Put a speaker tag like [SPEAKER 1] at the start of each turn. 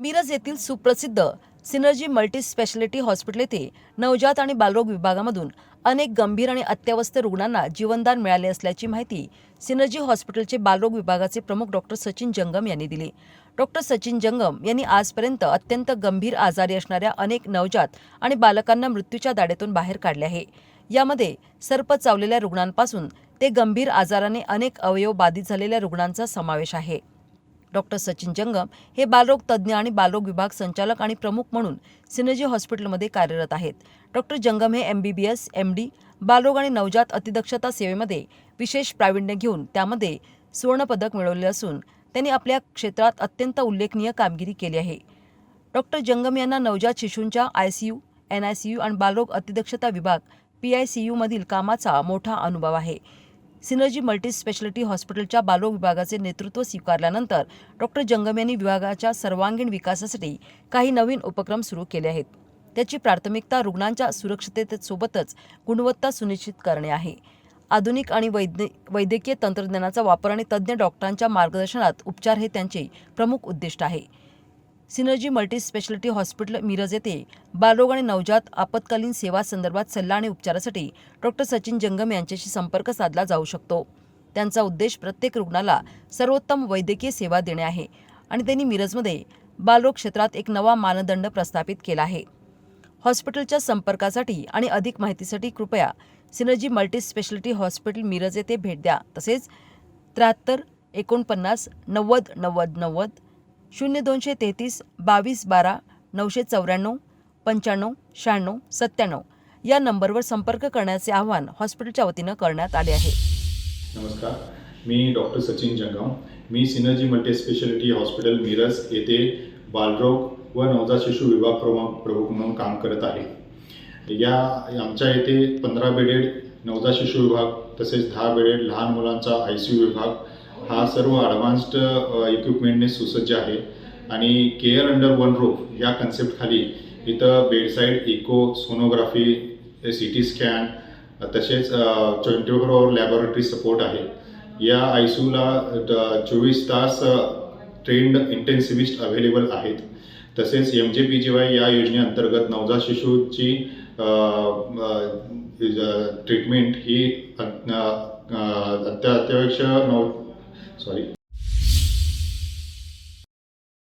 [SPEAKER 1] मिरज येथील सुप्रसिद्ध synergy multi speciality hospital येथे नवजात आणि बालरोग विभागामधून अनेक गंभीर आणि अत्यावस्थ रुग्णांना जीवनदान मिळाले असल्याची माहिती सिनर्जी हॉस्पिटलचे बालरोग विभागाचे प्रमुख डॉक्टर सचिन जंगम यांनी दिली. डॉक्टर सचिन जंगम यांनी आजपर्यंत अत्यंत गंभीर आजारी असणाऱ्या अनेक नवजात आणि बालकांना मृत्यूच्या दाडेतून बाहेर काढले आहे. यामध्ये सर्प चावलेल्या रुग्णांपासून ते गंभीर आजाराने अनेक अवयव बाधित झालेल्या रुग्णांचा समावेश आहे. डॉक्टर सचिन जंगम हे बालरोग तज्ज्ञ आणि बालरोग विभाग संचालक आणि प्रमुख म्हणून सिनेजी हॉस्पिटलमध्ये कार्यरत आहेत. डॉक्टर जंगम हे M B B S M D बालरोग आणि नवजात अतिदक्षता सेवेमध्ये विशेष प्रावीण्य घेऊन त्यामध्ये सुवर्णपदक मिळवले असून त्यांनी आपल्या क्षेत्रात अत्यंत उल्लेखनीय कामगिरी केली आहे. डॉक्टर जंगम यांना नवजात शिशूंच्या I C U N I C U आणि बालरोग अतिदक्षता विभाग पी आय सी यूमधील कामाचा मोठा अनुभव आहे. सिनर्जी मल्टी स्पेशालिटी हॉस्पिटलच्या बालरोग विभागाचे नेतृत्व स्वीकारल्यानंतर डॉक्टर जंगम यांनी विभागाच्या सर्वांगीण विकासासाठी काही नवीन उपक्रम सुरू केले आहेत. त्याची प्राथमिकता रुग्णांच्या सुरक्षिततेसोबतच गुणवत्ता सुनिश्चित करणे आहे. आधुनिक आणि वैद्य वैद्यकीय तंत्रज्ञानाचा वापर आणि तज्ज्ञ डॉक्टरांच्या मार्गदर्शनात उपचार हे त्यांचे प्रमुख उद्दिष्ट आहे. Synergy multi speciality hospital Miraj येथे बालरोग आणि नवजात आपत्कालीन सेवा संदर्भात सल्ला आणि उपचारासाठी डॉक्टर सचिन जंगम यांच्याशी संपर्क साधला जाऊ शकतो. त्यांचा उद्देश प्रत्येक रुग्णाला सर्वोत्तम वैद्यकीय सेवा देणे आहे आणि त्यांनी मिरजमध्ये बालरोग क्षेत्रात एक नवा मानदंड प्रस्थापित केला आहे. हॉस्पिटलच्या संपर्कासाठी आणि अधिक माहितीसाठी कृपया synergy multi speciality hospital Miraj येथे भेट द्या. तसेच त्र्याहत्तर एकोणपन्नास नव्वद नव्वद नव्वद शून्य दोनशे तेहतीस बावीस बारा नऊशे चौऱ्याण्णव पंच्याण्णव शहाण्णव सत्त्याण्णव या नंबरवर संपर्क करण्याचे आवाहन हॉस्पिटलच्या वतीनं करण्यात आले आहे.
[SPEAKER 2] नमस्कार मी डॉक्टर सचिन जंगम. मी synergy multi speciality hospital Miraj येथे बालरोग व नवजात शिशु विभाग प्रमुख प्रमुख म्हणून काम करत आहे. या आमच्या येथे पंधरा बेडेड नवजात शिशु विभाग तसेच दहा बेडेड लहान मुलांचा आय सी यू विभाग हा सर्व ॲडव्हान्स्ड इक्विपमेंटने सुसज्ज आहे. आणि केअर अंडर वन रूफ या कन्सेप्टखाली इथं bedside echo sonography C T scan तसेच twenty four hour laboratory support आहे. या आय सी चोवीस तास ट्रेंड इंटेन्सिव्हिस्ट अवेलेबल आहेत. तसेच M J P G Y या योजनेअंतर्गत नवजात शिशूची ट्रीटमेंट ही अत्या अत्यावश्यक नव सॉरी